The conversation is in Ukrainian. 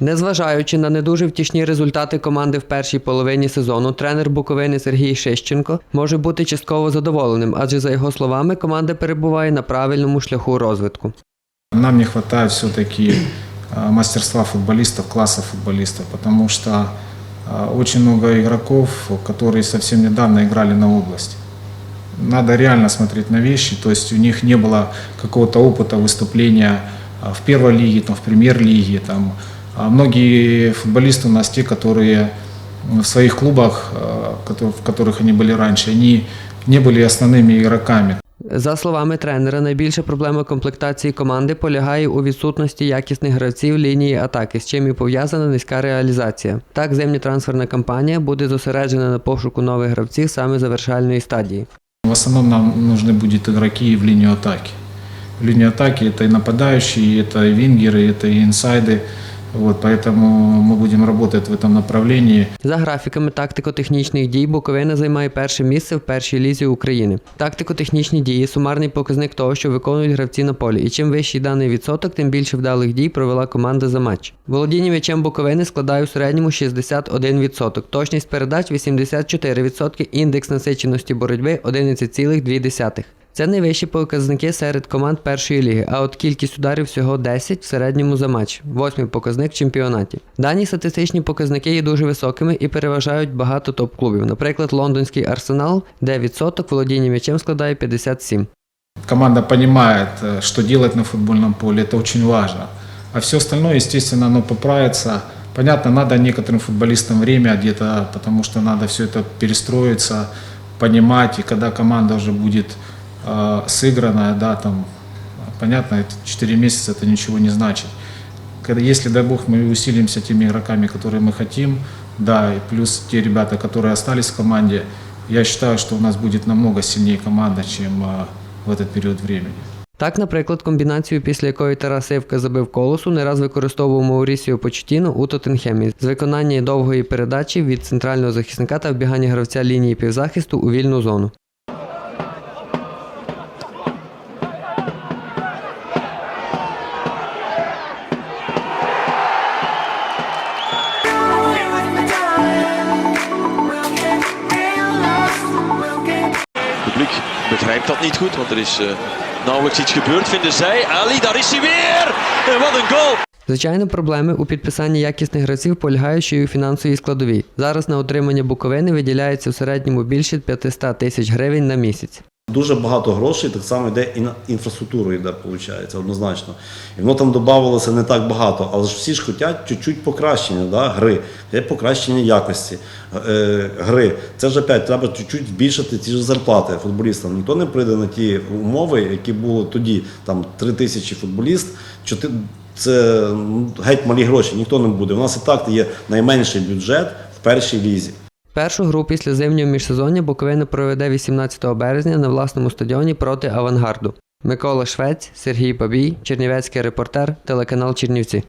Незважаючи на не дуже втішні результати команди в першій половині сезону, тренер Буковини Сергій Шищенко може бути частково задоволеним, адже за його словами, команда перебуває на правильному шляху розвитку. Нам не хватает все-таки э, мастерства футболистов, класса футболистов, потому что э, очень много игроков, которые совсем недавно играли на область. Надо реально смотреть на вещи, то есть у них не было какого-то опыта выступления э, в первой лиге, там, в премьер-лиге. Там. А многие футболисты у нас те, которые в своих клубах, э, кото- в которых они были раньше, они не были основными игроками. За словами тренера, найбільша проблема комплектації команди полягає у відсутності якісних гравців лінії атаки, з чим і пов'язана низька реалізація. Так, зимня трансферна кампанія буде зосереджена на пошуку нових гравців саме завершальної стадії. В основном нам нужны будут игроки в линию атаки. В линию атаки это и нападающие, это и вингеры, это и инсайды. Вот, поэтому мы будем работать в этом направлении. За графіками тактико-технічних дій Буковина займає перше місце в першій лізі України. Тактико-технічні дії сумарний показник того, що виконують гравці на полі. І чим вищий даний відсоток, тим більше вдалих дій провела команда за матч. Володіння м'ячем Буковини складає у середньому 61%, точність передач 84%, індекс насиченості боротьби 11,2%. Це найвищі показники серед команд першої ліги, а от кількість ударів всього 10 в середньому за матч, восьмий показник в чемпіонаті. Дані статистичні показники є дуже високими і переважають багато топ-клубів, наприклад, лондонський арсенал, де відсоток володіння м'ячем складає 57. Команда понимает, э, что делать на футбольном поле, это очень важно. А все остальное, естественно, оно поправится. Понятно, надо некоторым футболистам время где-то, потому что надо все это перестроиться, понимать, и когда команда уже будет э, сыгранная, да, там, понятно, это 4 месяца это ничего не значит. Когда, если, дай бог, мы усилимся теми игроками, которые мы хотим, да, и плюс те ребята, которые остались в команде, я считаю, что у нас будет намного сильнее команда, чем э, в этот период времени. Так, наприклад, комбінацію, після якої Тарас Івка забив колосу, не раз використовував Маурісіо Почетіно у Тоттенхемі з виконання довгої передачі від центрального захисника та вбігання гравця лінії півзахисту у вільну зону. Begrijpt dat niet goed, want er is uh, nauwelijks iets gebeurd, vinden zij. Ali, daar is hij weer! En wat een goal! Звичайно, проблеми у підписанні якісних гравців полягають ще й у фінансовій складовій. Зараз на отримання Буковини виділяється в середньому більше 500 тисяч гривень на місяць. Дуже багато грошей так само йде і на інфраструктуру йде, виходить, однозначно. І воно там додавалося не так багато, але ж всі ж хочуть чуть-чуть покращення да, гри, покращення якості е, гри. Це ж опять треба чуть-чуть збільшити ті ж зарплати футболістам. Ніхто не прийде на ті умови, які були тоді. Там 3 тисячі футболіст, чотири- це геть малі гроші, ніхто не буде. У нас і так є найменший бюджет в першій лізі. Першу гру після зимнього міжсезоння Буковина проведе 18 березня на власному стадіоні проти авангарду. Микола Швець, Сергій Бабій, Чернівецький репортер, телеканал Чернівці.